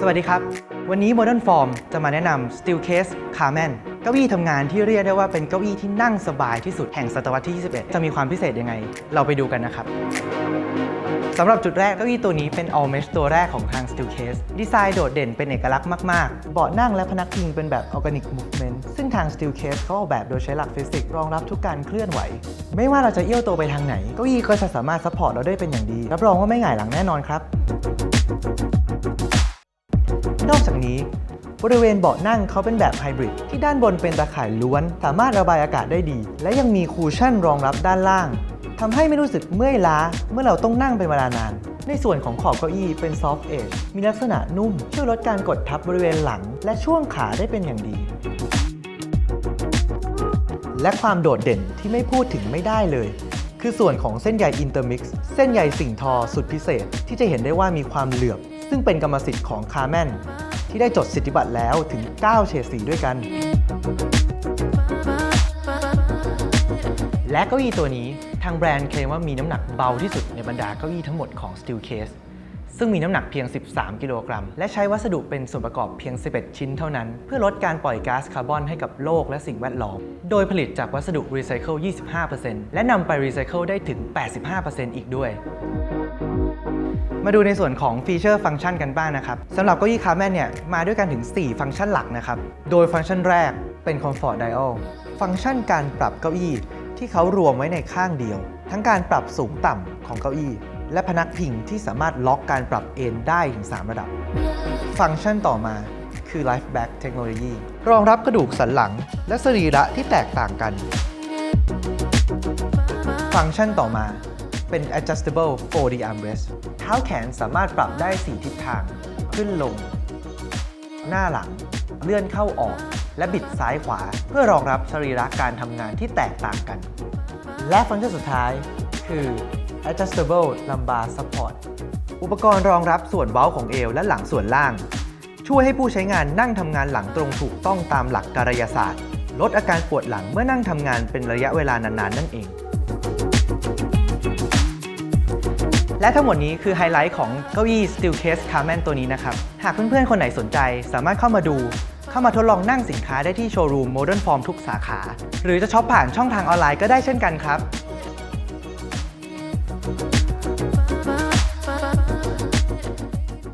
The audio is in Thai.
สวัสดีครับ วันนี้ Modern Form จะมาแนะนำ Steelcase Carman เก้าอี้ทำงานที่เรียกได้ว่าเป็นเก้าอี้ที่นั่งสบายที่สุดแห่งศตวรรษที่ 21 จะมีความพิเศษยังไง เราไปดูกันนะครับสำหรับจุดแรกเก้าอี้ตัวนี้เป็น all mesh ตัวแรกของทาง Steelcase ดีไซน์โดดเด่นเป็นเอกลักษณ์มากๆ เบาะนั่งและพนักพิงเป็นแบบ organic movement ซึ่งทาง Steelcase เขาออกแบบโดยใช้หลักฟิสิกส์รองรับทุกการเคลื่อนไหว ไม่ว่าเราจะเอี้ยวตัวไปทางไหน เก้าอี้ก็จะสามารถซัพพอร์ตเราได้เป็นอย่างดี รับรองว่าไม่หงายหลังแน่นอนครับ นอกจากนี้บริเวณเบาะนั่งเขาเป็นแบบไฮบริดที่ด้านบนเป็นตาข่ายล้วน สามารถระบายอากาศได้ดี และยังมีคูชั่นรองรับด้านล่างทำให้ไม่รู้สึกเมื่อยล้า เมื่อเราต้องนั่งเป็นเวลานาน ในส่วนของขอบเก้าอี้เป็นซอฟต์เอจมีลักษณะนุ่ม ช่วยลดการกดทับบริเวณหลัง และช่วงขาได้เป็นอย่างดี และความโดดเด่นที่ไม่พูดถึงไม่ได้เลย คือส่วนของเส้นใยอินเตอร์มิกซ์เส้นใยสิ่งทอสุดพิเศษ ที่จะเห็นได้ว่ามีความเหลือบ ซึ่งเป็นกรรมสิทธิ์ของคาร์แมนที่ได้จดสิทธิบัตรแล้วถึง 9 เฉดสีด้วยกัน และเก้าอี้ตัวนี้ทางแบรนด์เคลมว่ามีน้ำหนักเบาที่สุดในบรรดาเก้าอี้ทั้งหมดของ Steelcase ซึ่งมีน้ำหนักเพียง 13 กิโลกรัม และใช้วัสดุเป็นส่วนประกอบเพียง 11 ชิ้นเท่านั้น เพื่อลดการปล่อยก๊าซคาร์บอนให้กับโลกและสิ่งแวดล้อม โดยผลิตจากวัสดุรีไซเคิล 25%และนำไปรีไซเคิลได้ถึง 85%อีกด้วยมาดูในส่วนของฟีเจอร์ฟังก์ชันกันบ้างนะครับสำหรับเก้าอี้คาร์แมนเนี่ยมาด้วยกันถึง 4 ฟังก์ชันหลักนะครับ โดยฟังก์ชันแรกเป็น Comfort Dial ฟังก์ชันการปรับเก้าอี้ที่เขารวมไว้ในข้างเดียว ทั้งการปรับสูงต่ำของเก้าอี้ และพนักพิงที่สามารถล็อกการปรับเอนได้ถึง 3 ระดับ ฟังก์ชันต่อมาคือ Life Back Technology รองรับกระดูกสันหลัง และสรีระที่แตกต่างกัน ฟังก์ชันต่อมาเป็น adjustable 4D armrest เท้าแขนสามารถปรับได้ 4 ทิศทาง ขึ้นลง หน้าหลัง เลื่อนเข้าออก และบิดซ้ายขวา เพื่อรองรับสรีระการทำงานที่แตกต่างกัน และฟังก์ชันสุดท้ายคือ adjustable lumbar support อุปกรณ์รองรับส่วนเว้าของเอวและหลังส่วนล่าง ช่วยให้ผู้ใช้งานนั่งทำงานหลังตรงถูกต้องตามหลักกายศาสตร์ ลดอาการปวดหลังเมื่อนั่งทำงานเป็นระยะเวลานานๆนั่นเอง และทั้งหมดนี้คือไฮไลท์ของเก้าอี้ Steelcase Carman ตัวนี้นะครับ หากเพื่อนๆ คนไหนสนใจสามารถเข้ามาดู เข้ามาทดลองนั่งสินค้าได้ที่โชว์รูม Modern Form ทุกสาขา หรือจะช็อปผ่านช่องทางออนไลน์ก็ได้เช่นกันครับ Thank you.